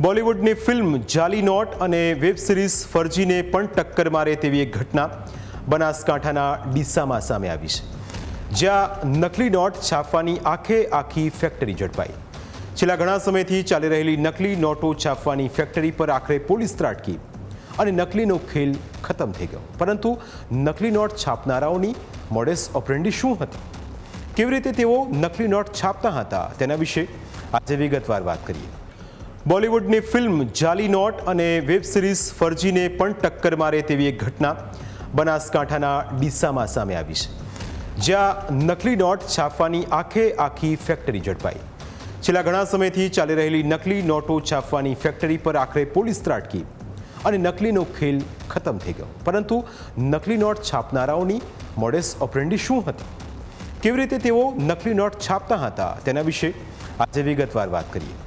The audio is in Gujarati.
બોલિવૂડની ફિલ્મ જાલી નોટ અને વેબ સિરીઝ ફરજીને પણ ટક્કર મારે તેવી એક ઘટના બનાસકાંઠાના ડીસામાં સામે આવી છે, જ્યાં નકલી નોટ છાપવાની આખે આખી ફેક્ટરી ઝડપાઈ. છેલ્લા ઘણા સમયથી ચાલી રહેલી નકલી નોટો છાપવાની ફેક્ટરી પર આખરે પોલીસ ત્રાટકી અને નકલીનો ખેલ ખતમ થઈ ગયો. પરંતુ નકલી નોટ છાપનારાઓની મોડેસ ઓપરેન્ડી શું હતી? કેવી રીતે તેઓ નકલી નોટ છાપતા હતા તેના વિશે આજે વિગતવાર વાત કરીએ. બોલિવૂડની ફિલ્મ જાલી નોટ અને વેબ સિરીઝ ફરજીને પણ ટક્કર મારે તેવી એક ઘટના બનાસકાંઠાના ડીસામાં સામે આવી છે, જ્યાં નકલી નોટ છાપવાની આખે આખી ફેક્ટરી ઝડપાઈ. છેલ્લા ઘણા સમયથી ચાલી રહેલી નકલી નોટો છાપવાની ફેક્ટરી પર આખરે પોલીસ ત્રાટકી અને નકલીનો ખેલ ખતમ થઈ ગયો. પરંતુ નકલી નોટ છાપનારાઓની મોડેસ ઓપરેન્ડી શું હતી? કેવી રીતે તેઓ નકલી નોટ છાપતા હતા તેના વિશે આજે વિગતવાર વાત કરીએ.